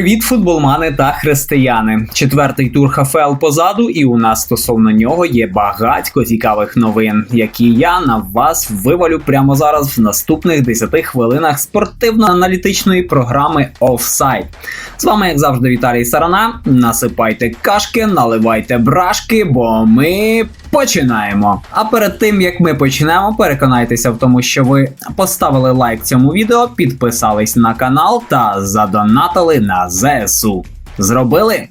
Привіт, футболмани та християни. Четвертий тур ХФЛ позаду, і у нас стосовно нього є багатько цікавих новин, які я на вас вивалю прямо зараз в наступних 10 хвилинах спортивно-аналітичної програми Offside. З вами, як завжди, Віталій Сарана. Насипайте кашки, наливайте брашки, бо ми починаємо. А перед тим як ми почнемо, переконайтеся в тому, що ви поставили лайк цьому відео, підписались на канал та задонатили на ЗСУ. Зробили?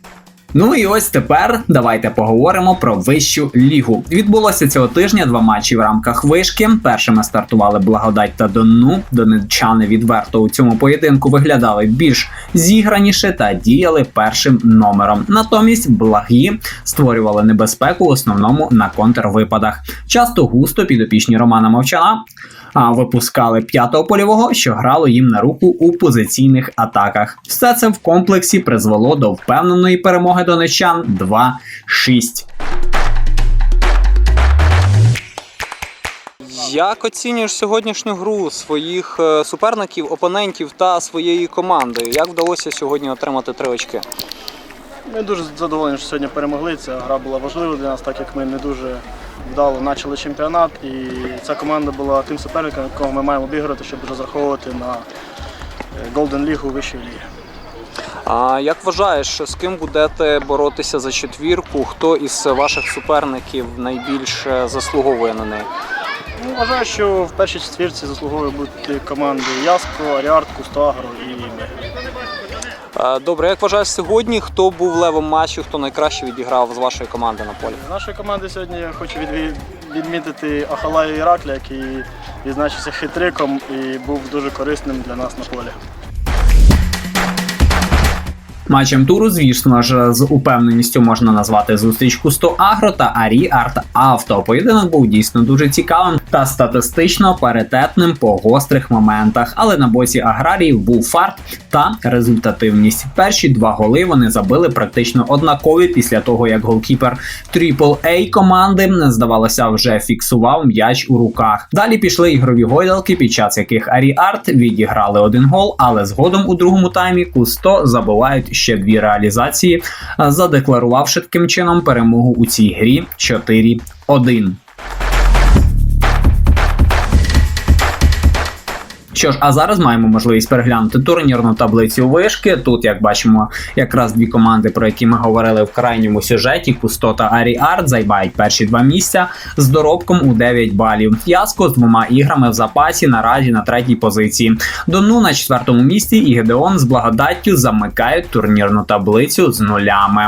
Ну і ось тепер давайте поговоримо про вищу лігу. Відбулося цього тижня два матчі в рамках вишки. Першими стартували Благодать та Донну. Донеччани відверто у цьому поєдинку виглядали більш зіграніше та діяли першим номером. Натомість благі створювали небезпеку в основному на контрвипадах. Часто густо підопічні Романа Мовчана випускали п'ятого польового, що грало їм на руку у позиційних атаках. Все це в комплексі призвело до впевненої перемоги донеччан 2-6. Як оцінюєш сьогоднішню гру своїх е, суперників, опонентів та своєї команди? Як вдалося сьогодні отримати три очки? Ми дуже задоволені, що сьогодні перемогли. Ця гра була важлива для нас, так як ми не дуже вдало почали чемпіонат. І ця команда була тим суперником, якого ми маємо обіграти, щоб розраховувати на е, Golden League у вищій лігі. А як вважаєш, з ким будете боротися за четвірку? Хто із ваших суперників найбільш е, заслуговує на неї? Ну, вважаю, що в першій четвірці заслуговує бути команди Яско, Аріарт, Кустагро і ми. Е, Добре, як вважаєш сьогодні, хто був левом матчу, хто найкраще відіграв з вашої команди на полі? З нашої команди сьогодні я хочу відмітити Ахалаю Іракля, який відзначився хитриком і був дуже корисним для нас на полі. Матчем туру, звісно ж, з упевненістю можна назвати зустріч Кусто Агро та Арі Арт Авто. Поєдинок був дійсно дуже цікавим та статистично паритетним по гострих моментах. Але на боці аграріїв був фарт та результативність. Перші два голи вони забили практично однакові після того, як голкіпер Triple-A команди здавалося вже фіксував м'яч у руках. Далі пішли ігрові гойдалки, під час яких Арі Арт відіграли один гол, але згодом у другому таймі Кусто забивають ще дві реалізації, задекларувавши таким чином перемогу у цій грі 4-1. Що ж, а зараз маємо можливість переглянути турнірну таблицю вишки. Тут, як бачимо, якраз дві команди, про які ми говорили в крайньому сюжеті: Кусто та Арі Арт займають перші два місця з доробком у 9 балів. Яско з двома іграми в запасі наразі на третій позиції. Дону на четвертому місці і Гедеон з благодаттю замикають турнірну таблицю з нулями.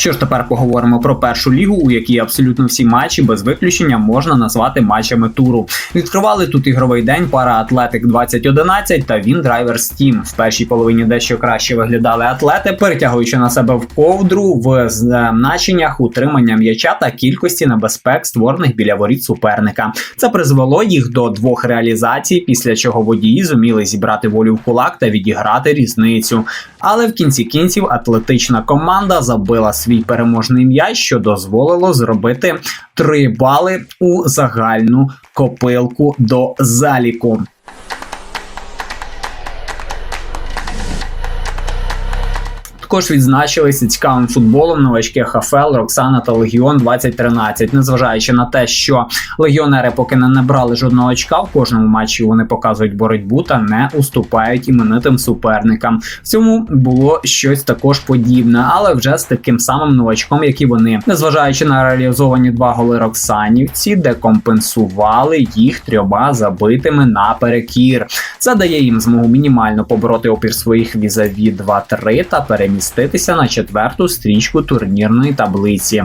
Що ж тепер поговоримо про першу лігу, у якій абсолютно всі матчі без виключення можна назвати матчами туру. Відкривали тут ігровий день пара Атлетик 2011 та Він Драйвер Steam. В першій половині дещо краще виглядали атлети, перетягуючи на себе в ковдру в значеннях утримання м'яча та кількості небезпек, створених біля воріт суперника. Це призвело їх до двох реалізацій, після чого водії зуміли зібрати волю в кулак та відіграти різницю. Але в кінці кінців атлетична команда забила свій переможний м'яч, що дозволило зробити 3 бали у загальну копилку до заліку. Також відзначилися цікавим футболом новачки ХФЛ, Роксана та Легіон 2013. Незважаючи на те, що легіонери поки не набрали жодного очка, в кожному матчі вони показують боротьбу та не уступають іменитим суперникам. В цьому було щось також подібне, але вже з таким самим новачком, як і вони. Незважаючи на реалізовані два голи Роксанівці, де компенсували їх трьома забитими наперекір. Це дає їм змогу мінімально побороти опір своїх візаві 2-3 та переміститися на четверту стрічку турнірної таблиці.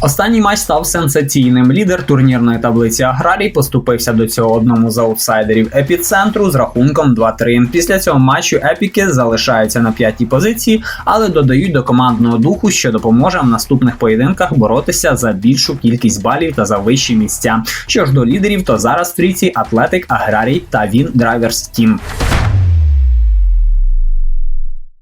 Останній матч став сенсаційним. Лідер турнірної таблиці Аграрій поступився до цього одному з аутсайдерів епіцентру з рахунком 2-3. Після цього матчу епіки залишаються на п'ятій позиції, але додають до командного духу, що допоможе в наступних поєдинках боротися за більшу кількість балів та за вищі місця. Що ж до лідерів, то зараз в трійці Атлетик, Аграрій та Він Драйверс Тім.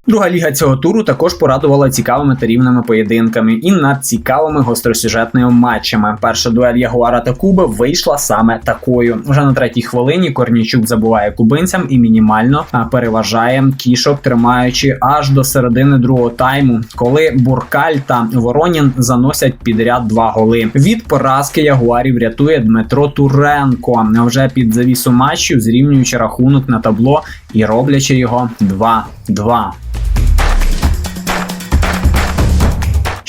Друга ліга цього туру також порадувала цікавими та рівними поєдинками і надцікавими гостросюжетними матчами. Перша дуель Ягуара та Куби вийшла саме такою. Вже на третій хвилині Корнічук забуває кубинцям і мінімально переважає кішок, тримаючи аж до середини другого тайму, коли Буркаль та Воронін заносять підряд два голи. Від поразки Ягуарів рятує Дмитро Туренко вже під завісу матчу, зрівнюючи рахунок на табло і роблячи його 2-2.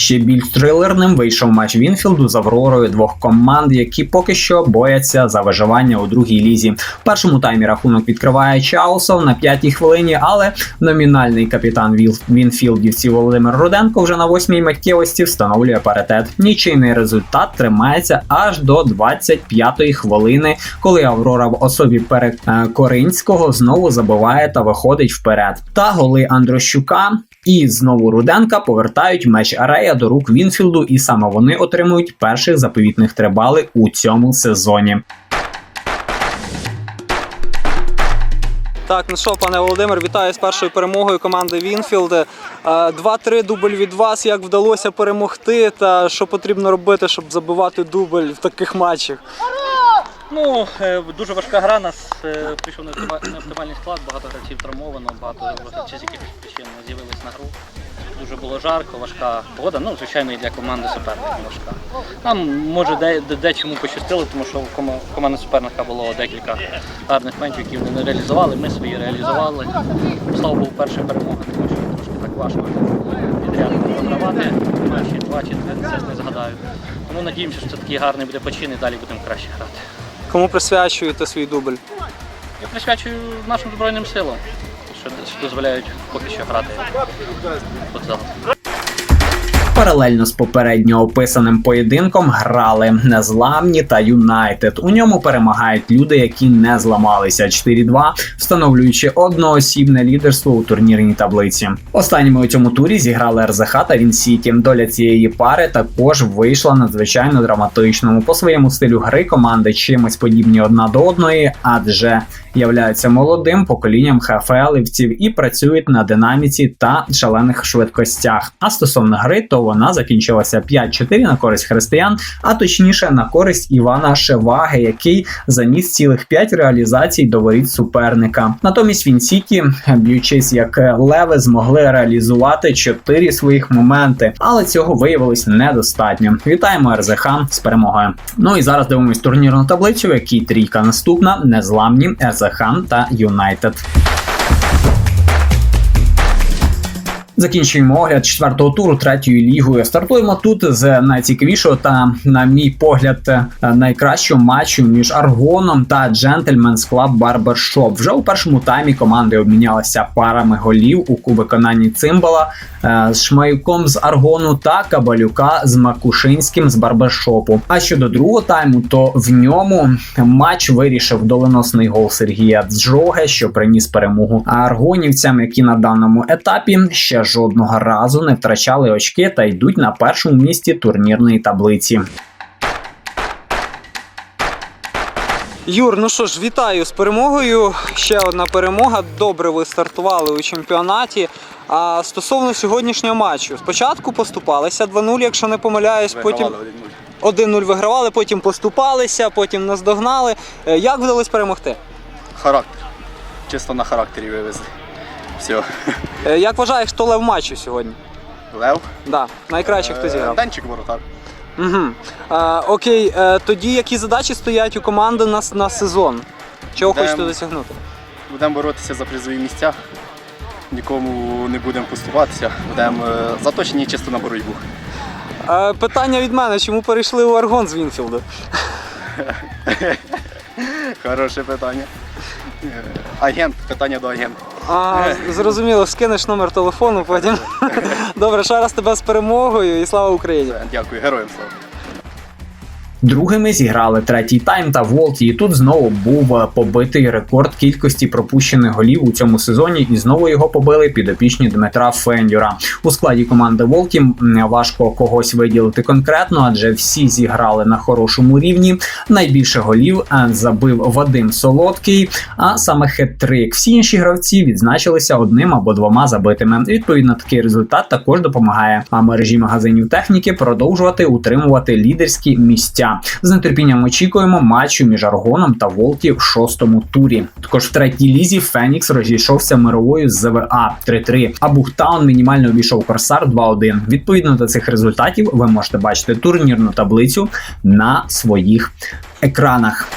Ще більш трилерним вийшов матч Вінфілду з Авророю двох команд, які поки що бояться за виживання у другій лізі. В першому таймі рахунок відкриває Чаусов на п'ятій хвилині, але номінальний капітан Вінфілдівців Володимир Руденко вже на восьмій миттєвості встановлює паритет. Нічийний результат тримається аж до 25-ї хвилини, коли Аврора в особі Перекоринського знову забиває та виходить вперед. Та голи Андрощука і знову Руденка повертають меч Арея до рук Вінфілду, і саме вони отримують перших заповітних три бали у цьому сезоні. Так, ну що, пане Володимир, вітаю з першою перемогою команди Вінфілд. Е, 2-3 дубль від вас. Як вдалося перемогти, та що потрібно робити, щоб забивати дубль в таких матчах? Ну, е, дуже важка гра. Нас е, прийшов неоптима- неоптимальний склад, багато гравців травмовано, багато гравців з якихось причин з'явились на гру. Дуже було жарко, важка погода. Ну, звичайно, і для команди суперника важка. Нам може де, де, дечому пощастило, тому що в в команди суперника було декілька гарних моментів, які вони не реалізували. Ми свої реалізували. Слава Богу, перша перемога, тому що трошки так важко підряд програвати. Перші два чи три, це не згадаю. Тому надіємося, що це такий гарний буде почин і далі будемо краще грати. Кому присвячуєте свій дубль? Я присвячую нашим Збройним силам, що, дозволяють поки що грати в футзал. Паралельно з попередньо описаним поєдинком грали Незламні та Юнайтед. У ньому перемагають люди, які не зламалися 4-2, встановлюючи одноосібне лідерство у турнірній таблиці. Останніми у цьому турі зіграли РЗХ та Вінсіті. Доля цієї пари також вийшла надзвичайно драматичному. По своєму стилю гри команди чимось подібні одна до одної, адже являються молодим поколінням ХФЛівців і працюють на динаміці та шалених швидкостях. А стосовно гри, то вона закінчилася 5-4 на користь християн, а точніше на користь Івана Шеваги, який заніс цілих 5 реалізацій до воріт суперника. Натомість Вінсіті, б'ючись як леви, змогли реалізувати 4 своїх моменти, але цього виявилось недостатньо. Вітаємо РЗХ з перемогою. Ну і зараз дивимось турнірну таблицю, в якій трійка наступна: незламні, РЗХ та Юнайтед. Закінчуємо огляд четвертого туру третьою лігою. Стартуємо тут з найцікавішого та, на мій погляд, е, найкращого матчу між Аргоном та Gentleman's Club Barbershop. Вже у першому таймі команди обмінялися парами голів у виконанні цимбала е, з Шмаюком з Аргону та Кабалюка з Макушинським з Барбершопу. А щодо другого тайму, то в ньому матч вирішив доленосний гол Сергія Джоге, що приніс перемогу аргонівцям, які на даному етапі ще жодного разу не втрачали очки та йдуть на першому місці турнірної таблиці. Юр, ну що ж, вітаю з перемогою. Ще одна перемога. Добре ви стартували у чемпіонаті. А стосовно сьогоднішнього матчу, спочатку поступалися 2-0, якщо не помиляюсь, потім 1-0 вигравали, потім поступалися, потім наздогнали. Е, Як вдалося перемогти? Характер. Чисто на характері вивезли. Все. Е, Як вважаєш, хто лев матчу сьогодні? Лев. Да, найкраще, хто Е, зіграв. Денчик воротар. Угу. А, окей, е, тоді які задачі стоять у команди на, с- на сезон? Чого Йдем. хочете досягнути? Будемо боротися за призові місця. Нікому не будемо поступатися. Будемо е, заточені чисто на боротьбу. Е, питання від мене, чому перейшли у Аргон з Вінфілду? Хороше питання. Е, Агент, питання до агента. А, зрозуміло, скинеш номер телефону потім. Добре, ще раз тебе з перемогою і слава Україні. Дякую, героям слава. Другими зіграли третій тайм та Волті. І тут знову був е, побитий рекорд кількості пропущених голів у цьому сезоні, і знову його побили підопічні Дмитра Фендюра. У складі команди Волті важко когось виділити конкретно, адже всі зіграли на хорошому рівні. Найбільше голів е, забив Вадим Солодкий, а саме хет-трик. Всі інші гравці відзначилися одним або двома забитими. Відповідно, такий результат також допомагає мережі магазинів техніки продовжувати утримувати лідерські місця. З нетерпінням очікуємо матчу між Аргоном та Волті в шостому турі. Також в третій лізі Фенікс розійшовся мировою з ЗВА 3-3, а Бухтаун мінімально обійшов Корсар 2-1. Відповідно до цих результатів ви можете бачити турнірну таблицю на своїх екранах.